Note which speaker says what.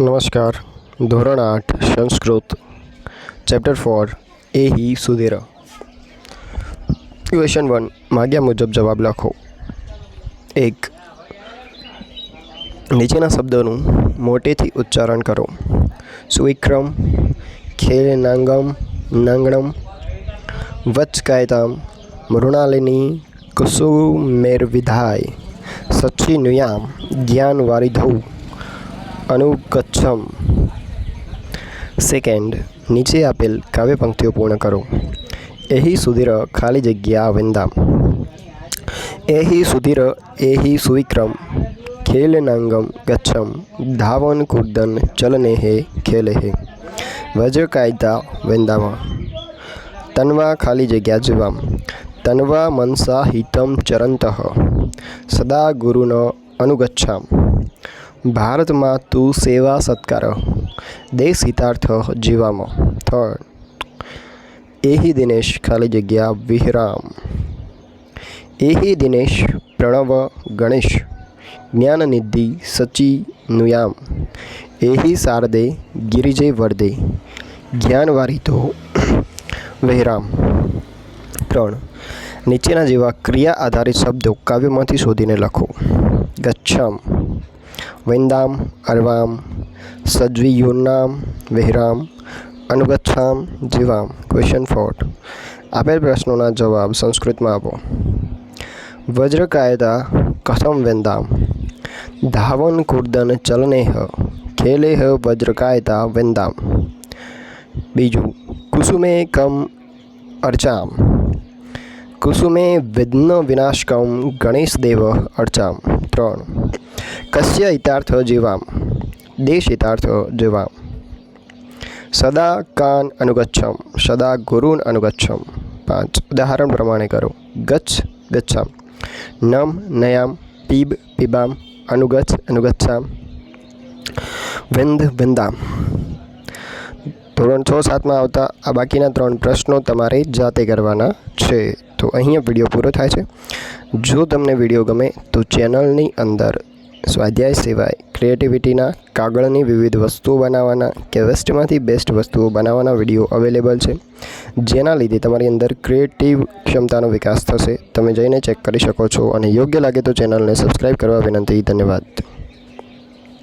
Speaker 1: નમસ્કાર. ધોરણ આઠ, સંસ્કૃત. ચેપ્ટર ફોર એ હી સુધીર. ક્વેશ્ચન વન માગ્યા મુજબ જવાબ લખો. એક, નીચેના શબ્દોનું મોટેથી ઉચ્ચારણ કરો. સુવિક્રમ, ખેલનાંગમ, નાંગણમ, વચકાયતામ, મૃણાલિની, કુસુમેરવિધાય સચ્ચિનુયામ જ્ઞાનવારિધૌ. અનુગચ્છમ. સેકન્ડ નીચે આપેલ કાવ્ય પંક્તિઓ પૂર્ણ કરો. એહી સુધીર ખાલી જગ્યા વિંદામ. એહી સુધીર એહી સુવિક્રમ. ખેલનાંગમ ગચ્છમ. ધાવન કુર્દન ચલને હે ખેલે હે. વજ્રકાયતા વેંદામાં. તન્વા ખાલી જગ્યા જીવામ. તન્વા મનસા હિતમ ચરંત. સદા ગુરુનો અનુગચ્છામ. ભારતમાં તું સેવા સત્કાર. દેશ હિતાર્થ જીવામાં. થર્ડ એહી દિનેશ ખાલી જગ્યા વિહરામ. એહી દિનેશ પ્રણવ ગણેશ. જ્ઞાનનિધિ સચી નુયામ. એહી શારદે ગિરિજે વર્દે. જ્ઞાનવારિતો વહેરામ. ત્રણ, નીચેના જેવા ક્રિયા આધારિત શબ્દો કાવ્યમાંથી શોધીને લખો. ગચ્છામ. વૈંદામ અરવામ સદ્વિયુર્નામ વિહરામ અનુગચ્છામ જીવામ ક્વેશ્ચન ફોર્ટ આપેલ પ્રશ્નોના જવાબ સંસ્કૃતમાં આપો વજ્રકાયદા કથમ વેંદામ ધાવન કુર્દન ચલનેહ ખેલેહ વજ્રકાયતા વેંદામ બીજું કુસુમે કમ અર્ચામ કુસુમે વિઘ્ન વિનાશકમ ગણેશદેવ અર્ચામ ત્રણ કસ્ય હિતાર્થ જીવામ દેશ હિતાર્થ જીવામ સદા કાન અનુગચ્છમ સદા ગુરુન અનુગચ્છમ પાંચ ઉદાહરણ પ્રમાણે કરો ગચ્છ ગચ્છામ નમ નયામ પીબ પીબામ અનુગચ્છ અનુગચ્છામ વિંધ વિંદામ ધોરણ છ સાતમાં આવતા આ બાકીના ત્રણ પ્રશ્નો તમારે જાતે કરવાના છે તો અહીંયા વીડિયો પૂરો થાય છે જો તમને વીડિયો ગમે તો ચેનલની અંદર સ્વાધ્યાય સિવાય ક્રિએટિવિટીના કાગળની વિવિધ વસ્તુઓ બનાવવાના કે વેસ્ટમાંથી બેસ્ટ વસ્તુઓ બનાવવાના વીડિયો અવેલેબલ છે. જેના લીધે તમારી અંદર ક્રિએટિવ ક્ષમતાનો વિકાસ થશે. તમે જઈને ચેક કરી શકો છો અને યોગ્ય લાગે તો ચેનલને સબસ્ક્રાઈબ કરવા વિનંતી. ધન્યવાદ.